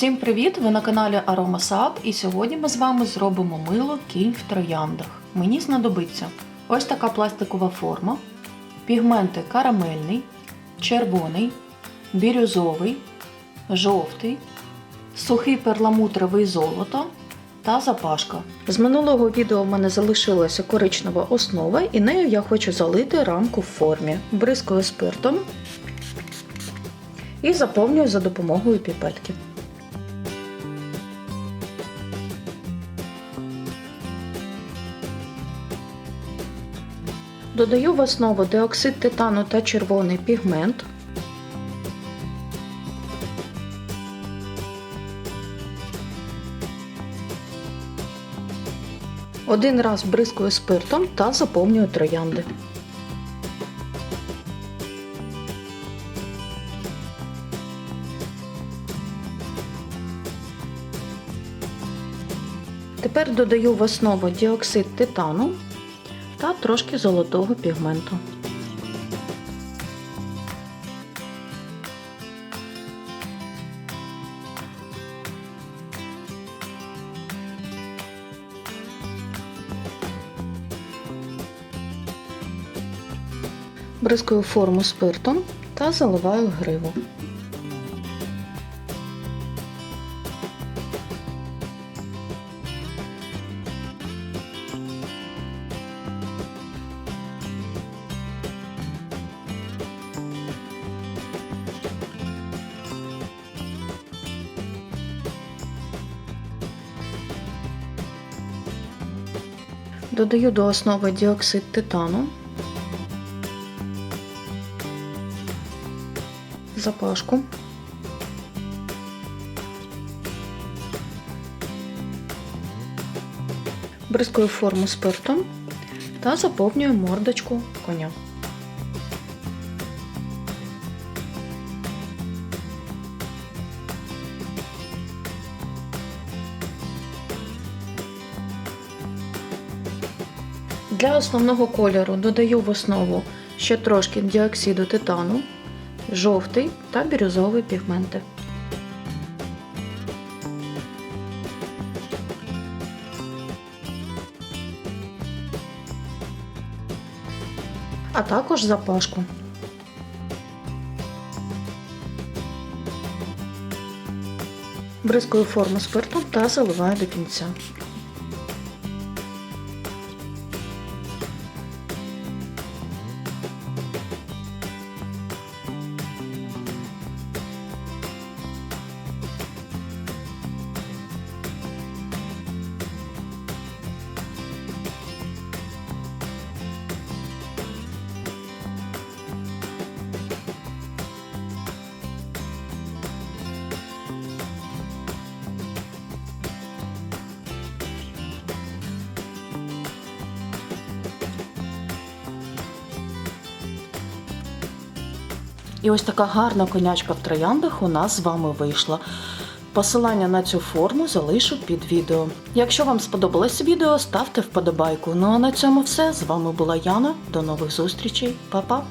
Всім привіт! Ви на каналі Аромасад і сьогодні ми з вами зробимо мило кінь в трояндах. Мені знадобиться ось така пластикова форма, пігменти карамельний, червоний, бірюзовий, жовтий, сухий перламутровий золото та запашка. З минулого відео в мене залишилася коричнева основа і нею я хочу залити рамку в формі. Бризкою спиртом і заповнюю за допомогою піпетки. Додаю в основу диоксид титану та червоний пігмент. Один раз бризкую спиртом та заповнюю троянди. Тепер додаю в основу діоксид титану та трошки золотого пігменту. Бризкаю форму спиртом та заливаю гриву. Додаю до основи діоксид титану, запашку, бризкою форму спиртом та заповнюю мордочку коня. Для основного кольору додаю в основу ще трошки діоксиду титану, жовтий та бірюзовий пігменти. А також запашку. Бризкою форму спиртом та заливаю до кінця. І ось така гарна конячка в трояндах у нас з вами вийшла. Посилання на цю форму залишу під відео. Якщо вам сподобалось відео, ставте вподобайку. Ну а на цьому все. З вами була Яна. До нових зустрічей. Па-па!